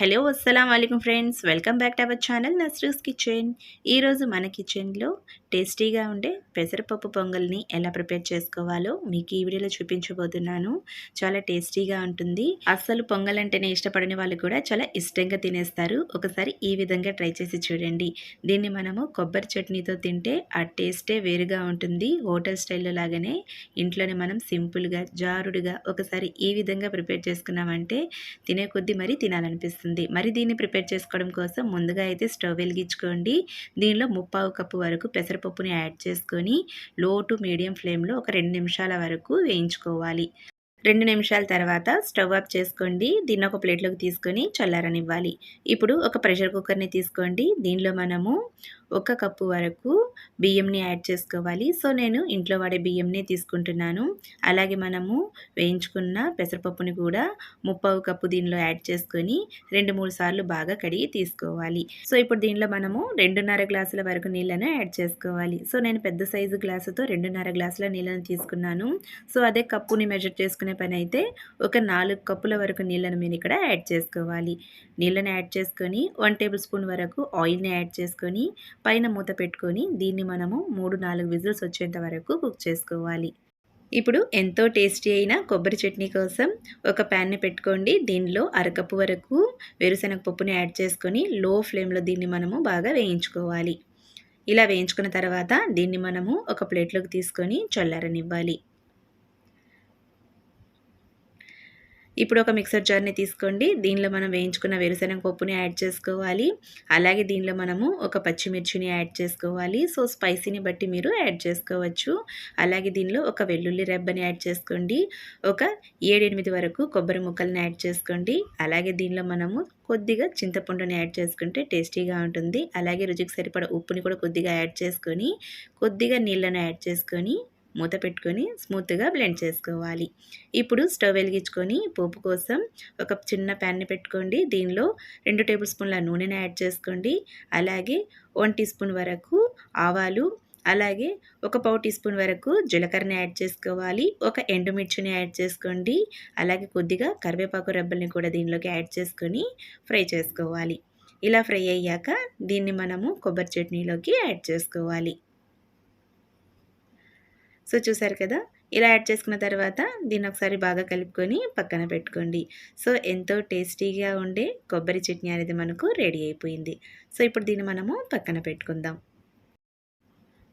Hello అస్సలం అయికం friends. Welcome back to our channel Nasru's Kitchen. ఈరోజు మన కిచెన్లో టేస్టీగా ఉండే పెసరపప్పు పొంగల్ని ఎలా ప్రిపేర్ చేసుకోవాలో మీకు ఈ వీడియోలో చూపించబోతున్నాను. చాలా టేస్టీగా ఉంటుంది. అస్సలు పొంగల్ అంటేనే ఇష్టపడని వాళ్ళు కూడా చాలా ఇష్టంగా తినేస్తారు. ఒకసారి ఈ విధంగా ట్రై చేసి చూడండి. దీన్ని మనము కొబ్బరి చట్నీతో తింటే ఆ టేస్టే వేరుగా ఉంటుంది. హోటల్ స్టైల్లో లాగానే ఇంట్లోనే మనం సింపుల్గా జారుడుగా ఒకసారి ఈ విధంగా ప్రిపేర్ చేసుకున్నామంటే తినే కొద్దీ మరీ తినాలనిపిస్తుంది. మరి దీన్ని ప్రిపేర్ చేసుకోవడం కోసం ముందుగా అయితే స్టవ్ వెలిగించుకోండి. దీనిలో ముప్పావు కప్పు వరకు పెసరపప్పు పప్పుని యాడ్ చేసుకొని లో టు మీడియం ఫ్లేమ్లో ఒక రెండు నిమిషాల వరకు వేయించుకోవాలి. రెండు నిమిషాల తర్వాత స్టవ్ ఆఫ్ చేసుకోండి. దీన్ని ఒక ప్లేట్లోకి తీసుకొని చల్లారనివ్వాలి. ఇప్పుడు ఒక ప్రెషర్ కుక్కర్ని తీసుకోండి. దీనిలో మనము ఒక కప్పు వరకు బియ్యంని యాడ్ చేసుకోవాలి. సో నేను ఇంట్లో వాడే బియ్యంని తీసుకుంటున్నాను. అలాగే మనము వేయించుకున్న పెసరపప్పుని కూడా ముప్పావు కప్పు దీనిలో యాడ్ చేసుకొని రెండు మూడు సార్లు బాగా కడిగి తీసుకోవాలి. సో ఇప్పుడు దీనిలో మనము రెండున్నర గ్లాసుల వరకు నీళ్ళను యాడ్ చేసుకోవాలి. సో నేను పెద్ద సైజు గ్లాసుతో రెండున్నర గ్లాసుల నీళ్ళను తీసుకున్నాను. సో అదే కప్పుని మెజర్ చేసుకునే చేసుకునే పని అయితే ఒక నాలుగు కప్పుల వరకు నీళ్ళను మీరు ఇక్కడ యాడ్ చేసుకోవాలి. నీళ్ళని యాడ్ చేసుకొని వన్ టేబుల్ స్పూన్ వరకు ఆయిల్ని యాడ్ చేసుకొని పైన మూత పెట్టుకొని దీన్ని మనము మూడు నాలుగు విజిల్స్ వచ్చేంత వరకు కుక్ చేసుకోవాలి. ఇప్పుడు ఎంతో టేస్టీ అయిన కొబ్బరి చట్నీ కోసం ఒక ప్యాన్ని పెట్టుకోండి. దీనిలో అరకప్పు వరకు వేరుశనగ పప్పుని యాడ్ చేసుకొని లో ఫ్లేమ్లో దీన్ని మనము బాగా వేయించుకోవాలి. ఇలా వేయించుకున్న తర్వాత దీన్ని మనము ఒక ప్లేట్లోకి తీసుకొని చల్లారనివ్వాలి. ఇప్పుడు ఒక మిక్సర్ జార్ని తీసుకోండి. దీనిలో మనం వేయించుకున్న వేరుశనగ పప్పుని యాడ్ చేసుకోవాలి. అలాగే దీనిలో మనము ఒక పచ్చిమిర్చిని యాడ్ చేసుకోవాలి. సో స్పైసీని బట్టి మీరు యాడ్ చేసుకోవచ్చు. అలాగే దీనిలో ఒక వెల్లుల్లి రెబ్బని యాడ్ చేసుకోండి. ఒక ఏడెనిమిది వరకు కొబ్బరి ముక్కల్ని యాడ్ చేసుకోండి. అలాగే దీనిలో మనము కొద్దిగా చింతపండుని యాడ్ చేసుకుంటే టేస్టీగా ఉంటుంది. అలాగే రుచికి సరిపడ ఉప్పుని కూడా కొద్దిగా యాడ్ చేసుకొని కొద్దిగా నీళ్ళను యాడ్ చేసుకొని మూత పెట్టుకొని స్మూత్గా బ్లెండ్ చేసుకోవాలి. ఇప్పుడు స్టవ్ వెలిగించుకొని పోపు కోసం ఒక చిన్న ప్యాన్ని పెట్టుకోండి. దీనిలో రెండు టేబుల్ స్పూన్ల నూనెని యాడ్ చేసుకోండి. అలాగే వన్ టీ స్పూన్ వరకు ఆవాలు అలాగే ఒక పావు టీ స్పూన్ వరకు జీలకర్రని యాడ్ చేసుకోవాలి. ఒక ఎండుమిర్చిని యాడ్ చేసుకోండి. అలాగే కొద్దిగా కరివేపాకు రెబ్బల్ని కూడా దీనిలోకి యాడ్ చేసుకొని ఫ్రై చేసుకోవాలి. ఇలా ఫ్రై అయ్యాక దీన్ని మనము కొబ్బరి చట్నీలోకి యాడ్ చేసుకోవాలి. సో చూసారు కదా ఇలా యాడ్ చేసుకున్న తర్వాత దీన్ని ఒకసారి బాగా కలుపుకొని పక్కన పెట్టుకోండి. సో ఎంతో టేస్టీగా ఉండే కొబ్బరి చట్నీ అనేది మనకు రెడీ అయిపోయింది. సో ఇప్పుడు దీన్ని మనము పక్కన పెట్టుకుందాం.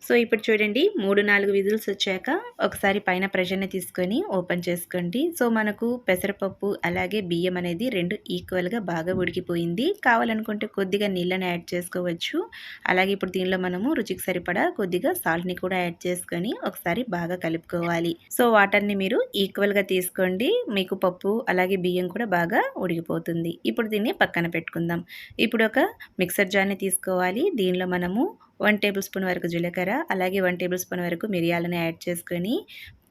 సో ఇప్పుడు చూడండి మూడు నాలుగు విజిల్స్ వచ్చాక ఒకసారి పైన ప్రెషర్ని తీసుకొని ఓపెన్ చేసుకోండి. సో మనకు పెసరపప్పు అలాగే బియ్యం అనేది రెండు ఈక్వల్గా బాగా ఉడికిపోయింది. కావాలనుకుంటే కొద్దిగా నీళ్ళని యాడ్ చేసుకోవచ్చు. అలాగే ఇప్పుడు దీనిలో మనము రుచికి సరిపడా కొద్దిగా సాల్ట్ని కూడా యాడ్ చేసుకొని ఒకసారి బాగా కలుపుకోవాలి. సో వాటర్ని మీరు ఈక్వల్గా తీసుకోండి. మీకు పప్పు అలాగే బియ్యం కూడా బాగా ఉడికిపోతుంది. ఇప్పుడు దీన్ని పక్కన పెట్టుకుందాం. ఇప్పుడు ఒక మిక్సర్ జార్ని తీసుకోవాలి. దీనిలో మనము వన్ టేబుల్ స్పూన్ వరకు జీలకర్ర అలాగే వన్ టేబుల్ స్పూన్ వరకు మిరియాలను యాడ్ చేసుకొని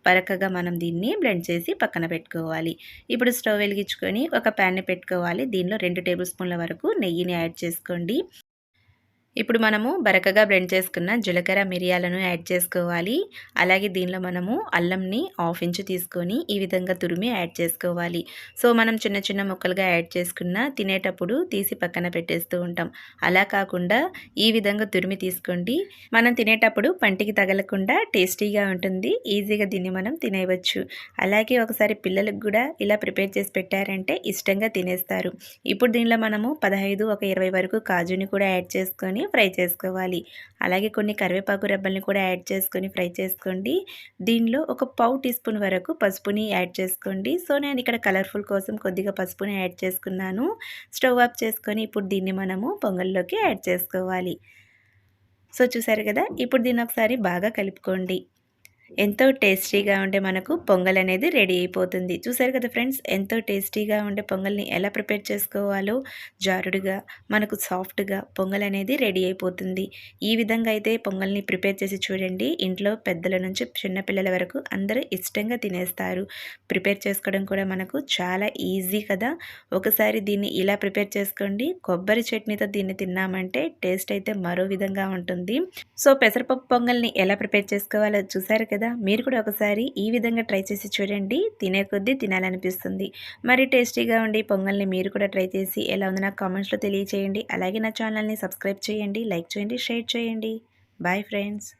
పరకగా మనం దీన్ని బ్లెండ్ చేసి పక్కన పెట్టుకోవాలి. ఇప్పుడు స్టవ్ వెలిగించుకొని ఒక ప్యాన్ని పెట్టుకోవాలి. దీనిలో రెండు టేబుల్ స్పూన్ల వరకు నెయ్యిని యాడ్ చేసుకోండి. ఇప్పుడు మనము బరకగా బ్లెండ్ చేసుకున్న జీలకర్ర మిరియాలను యాడ్ చేసుకోవాలి. అలాగే దీనిలో మనము అల్లంని హాఫ్ ఇంచు తీసుకొని ఈ విధంగా తురిమి యాడ్ చేసుకోవాలి. సో మనం చిన్న చిన్న ముక్కలుగా యాడ్ చేసుకున్న తినేటప్పుడు తీసి పక్కన పెట్టేస్తూ ఉంటాం. అలా కాకుండా ఈ విధంగా తురిమి తీసుకోండి. మనం తినేటప్పుడు పంటికి తగలకుండా టేస్టీగా ఉంటుంది. ఈజీగా దీన్ని మనం తినేయవచ్చు. అలాగే ఒకసారి పిల్లలకు కూడా ఇలా ప్రిపేర్ చేసి పెట్టారంటే ఇష్టంగా తినేస్తారు. ఇప్పుడు దీనిలో మనము పదహైదు ఒక ఇరవై వరకు కాజుని కూడా యాడ్ చేసుకొని వేసుకొని ఫ్రై చేసుకోవాలి. అలాగే కొన్ని కరివేపాకు రెబ్బల్ని కూడా యాడ్ చేసుకొని ఫ్రై చేసుకోండి. దీనిలో ఒక పావు టీ స్పూన్ వరకు పసుపుని యాడ్ చేసుకోండి. సో నేను ఇక్కడ కలర్ఫుల్ కోసం కొద్దిగా పసుపుని యాడ్ చేసుకున్నాను. స్టవ్ ఆఫ్ చేసుకొని ఇప్పుడు దీన్ని మనము పొంగల్లోకి యాడ్ చేసుకోవాలి. సో చూసారు కదా? ఇప్పుడు దీన్ని ఒకసారి బాగా కలుపుకోండి. ఎంతో టేస్టీగా ఉండే మనకు పొంగల్ అనేది రెడీ అయిపోతుంది. చూసారు కదా ఫ్రెండ్స్ ఎంతో టేస్టీగా ఉండే పొంగల్ని ఎలా ప్రిపేర్ చేసుకోవాలో జారుడుగా మనకు సాఫ్ట్గా పొంగల్ అనేది రెడీ అయిపోతుంది. ఈ విధంగా అయితే పొంగల్ని ప్రిపేర్ చేసి చూడండి. ఇంట్లో పెద్దల నుంచి చిన్నపిల్లల వరకు అందరూ ఇష్టంగా తినేస్తారు. ప్రిపేర్ చేసుకోవడం కూడా మనకు చాలా ఈజీ కదా. ఒకసారి దీన్ని ఇలా ప్రిపేర్ చేసుకోండి. కొబ్బరి చట్నీతో దీన్ని తిన్నామంటే టేస్ట్ అయితే మరో విధంగా ఉంటుంది. సో పెసరపప్పు పొంగల్ని ఎలా ప్రిపేర్ చేసుకోవాలో చూసారు కదా కదా? మీరు కూడా ఒకసారి ఈ విధంగా ట్రై చేసి చూడండి. తినే కొద్దీ తినాలనిపిస్తుంది. మరి టేస్టీగా ఉండి పొంగల్ని మీరు కూడా ట్రై చేసి ఎలా ఉందో నాకు కామెంట్స్లో తెలియచేయండి. అలాగే నా ఛానల్ని సబ్స్క్రైబ్ చేయండి లైక్ చేయండి షేర్ చేయండి. Bye friends.